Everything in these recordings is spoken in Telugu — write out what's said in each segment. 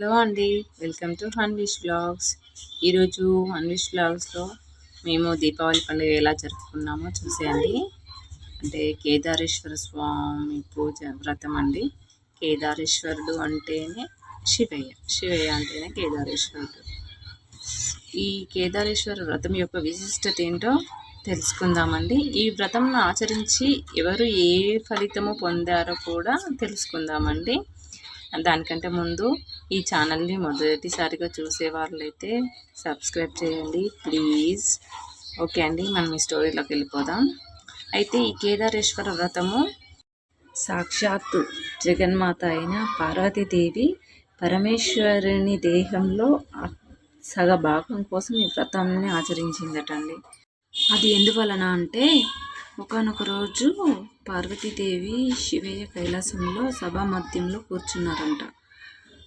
హలో అండి. Welcome to Hanvish vlogs. ఈరోజు హన్విష్ బ్లాగ్స్లో మేము దీపావళి పండుగ ఎలా జరుపుకున్నామో చూసేయండి. అంటే కేదారేశ్వర స్వామి పూజ వ్రతం అండి. కేదారేశ్వరుడు అంటేనే శివయ్య. శివయ్య అంటేనే కేదారేశ్వరుడు. ఈ కేదారేశ్వర వ్రతం యొక్క విశిష్టత ఏంటో తెలుసుకుందామండి. ఈ వ్రతం ఆచరించి ఎవరు ఏ ఫలితము పొందారో కూడా తెలుసుకుందామండి. దానికంటే ముందు ఈ ఛానల్ని మొదటిసారిగా చూసే వాళ్ళైతే సబ్స్క్రైబ్ చేయండి ప్లీజ్. ఓకే అండి మనం ఈ స్టోరీలోకి వెళ్ళిపోదాం. అయితే ఈ కేదారేశ్వర వ్రతము సాక్షాత్తు జగన్మాత అయిన పార్వతీదేవి పరమేశ్వరుని దేహంలో సగ భాగం కోసం ఈ వ్రతాన్ని ఆచరించిందటండి. అది ఎందువలన అంటే ఒకనొక రోజు పార్వతీదేవి శివయ్య కైలాసంలో సభా మధ్యంలో కూర్చున్నారంట.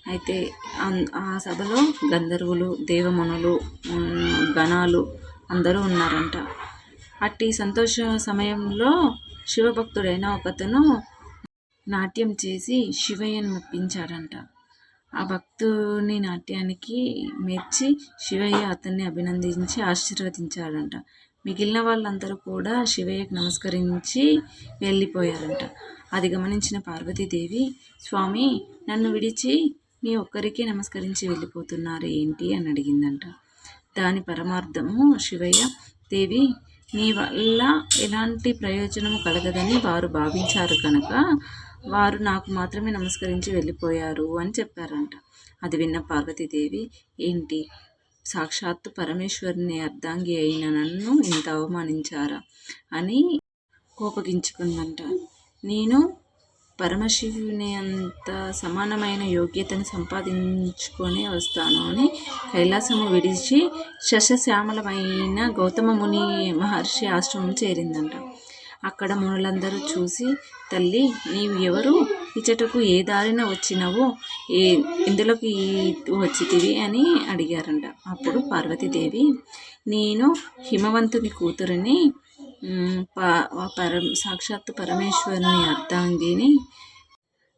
అయితే ఆ సభలో గంధర్వులు దేవమనులు గణాలు అందరూ ఉన్నారంట. అట్టి సంతోష సమయంలో శివభక్తుడైన ఒకతను నాట్యం చేసి శివయ్యను మెప్పించాడంట. ఆ భక్తుని నాట్యానికి మెచ్చి శివయ్య అతన్ని అభినందించి ఆశీర్వదించాడంట. మిగిలిన వాళ్ళందరూ కూడా శివయ్యకు నమస్కరించి వెళ్ళిపోయారంట. అది గమనించిన పార్వతీదేవి స్వామి నన్ను విడిచి మీ ఒక్కరికే నమస్కరించి వెళ్ళిపోతున్నారు ఏంటి? అని అడిగిందంట. దాని పరమార్థము శివయ్య దేవి నీ వల్ల ఎలాంటి ప్రయోజనము కలగదని వారు భావించారు కనుక వారు నాకు మాత్రమే నమస్కరించి వెళ్ళిపోయారు అని చెప్పారంట. అది విన్న పార్వతీదేవి ఏంటి సాక్షాత్తు పరమేశ్వరుని అర్ధాంగి అయిన నన్ను ఇంత అవమానించారా అని కోపగించుకుందంట. నేను పరమశివుని అంత సమానమైన యోగ్యతను సంపాదించుకొని వస్తాను అని కైలాసము విడిచి శశశ్యామలమైన గౌతమ ముని మహర్షి ఆశ్రమం చేరిందంట. అక్కడ మునులందరూ చూసి తల్లి నీవు ఎవరు? ఇచ్చటకు ఏ దారిన వచ్చినవో ఏ ఇందులోకి వచ్చితివి అని అడిగారంట. అప్పుడు పార్వతీదేవి నేను హిమవంతుని కూతురిని పర సాక్షాత్తు పరమేశ్వరుని అర్థాంగిని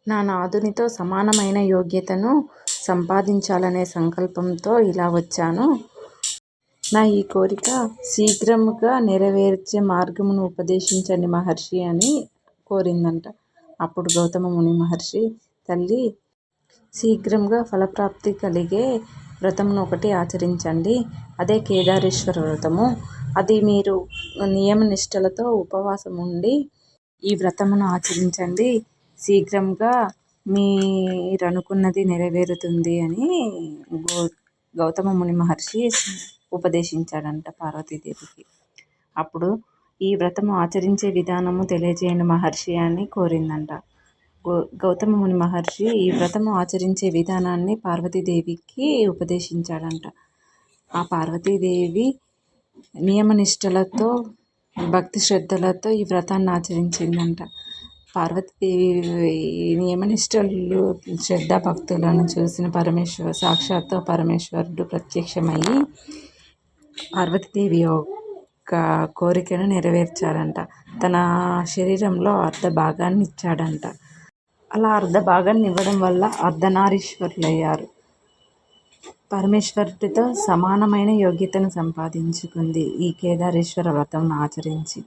నా నాదునితో సమానమైన యోగ్యతను సంపాదించాలనే సంకల్పంతో ఇలా వచ్చాను. నా ఈ కోరిక శీఘ్రముగా నెరవేర్చే మార్గమును ఉపదేశించండి మహర్షి అని కోరిందంట. అప్పుడు గౌతమ ముని మహర్షి తల్లి శీఘ్రంగా ఫలప్రాప్తి కలిగే వ్రతమును ఒకటి ఆచరించండి. అదే కేదారేశ్వర వ్రతము. అది మీరు నియమ నిష్టలతో ఉపవాసం ఉండి ఈ వ్రతమును ఆచరించండి. శీఘ్రంగా మీరు అనుకున్నది నెరవేరుతుంది అని గౌ గౌతమ ముని మహర్షి ఉపదేశించాడంట పార్వతీదేవికి. అప్పుడు ఈ వ్రతము ఆచరించే విధానము తెలియజేయండి మహర్షి అని కోరిందంట. గౌ గౌతమ ముని మహర్షి ఈ వ్రతము ఆచరించే విధానాన్ని పార్వతీదేవికి ఉపదేశించాడంట. ఆ పార్వతీదేవి నియమనిష్టలతో భక్తి శ్రద్ధలతో ఈ వ్రతాన్ని ఆచరించిందంట. పార్వతీదేవి నియమనిష్టలు శ్రద్ధ భక్తులను చూసిన పరమేశ్వర సాక్షాత్తు పరమేశ్వరుడు ప్రత్యక్షమయ్యి పార్వతీదేవి యొక్క కోరికను నెరవేర్చాడంట తన శరీరంలో అర్ధ భాగాన్ని ఇచ్చాడంట. అలా అర్ధ భాగాన్ని ఇవ్వడం వల్ల అర్ధనారీశ్వరులయ్యారు. పరమేశ్వరుడితో సమానమైన యోగ్యతను సంపాదించుకుంది ఈ కేదారేశ్వర వ్రతం ఆచరించి.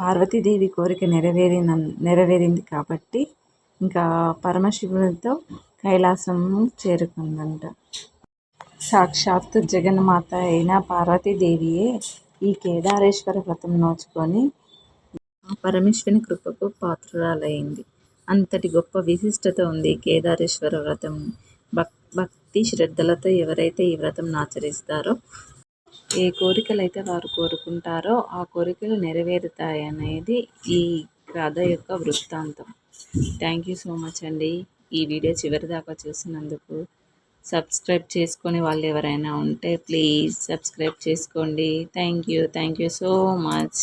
పార్వతీదేవి కోరిక నెరవేరిన నెరవేరింది కాబట్టి ఇంకా పరమశివునితో కైలాసం చేరుకుందంట. సాక్షాత్తు జగన్మాత అయిన పార్వతీదేవియే ఈ కేదారేశ్వర వ్రతం నోచుకొని పరమేశ్వరుని కృపకు పాత్రురాలైంది. అంతటి గొప్ప విశిష్టత ఉంది కేదారేశ్వర వ్రతం. భక్ భక్తి శ్రద్ధలతో ఎవరైతే ఈ వ్రతం ఆచరిస్తారో ఏ కోరికలు అయితే వారు కోరుకుంటారో ఆ కోరికలు నెరవేరుతాయి అనేది ఈ కథ యొక్క వృత్తాంతం. థ్యాంక్ యూ సో మచ్ అండి. ఈ వీడియో చివరి దాకా చూసినందుకు సబ్స్క్రైబ్ చేసుకొని వాళ్ళు ఎవరైనా ఉంటే ప్లీజ్ సబ్స్క్రైబ్ చేసుకోండి. Thank you. Thank you so much.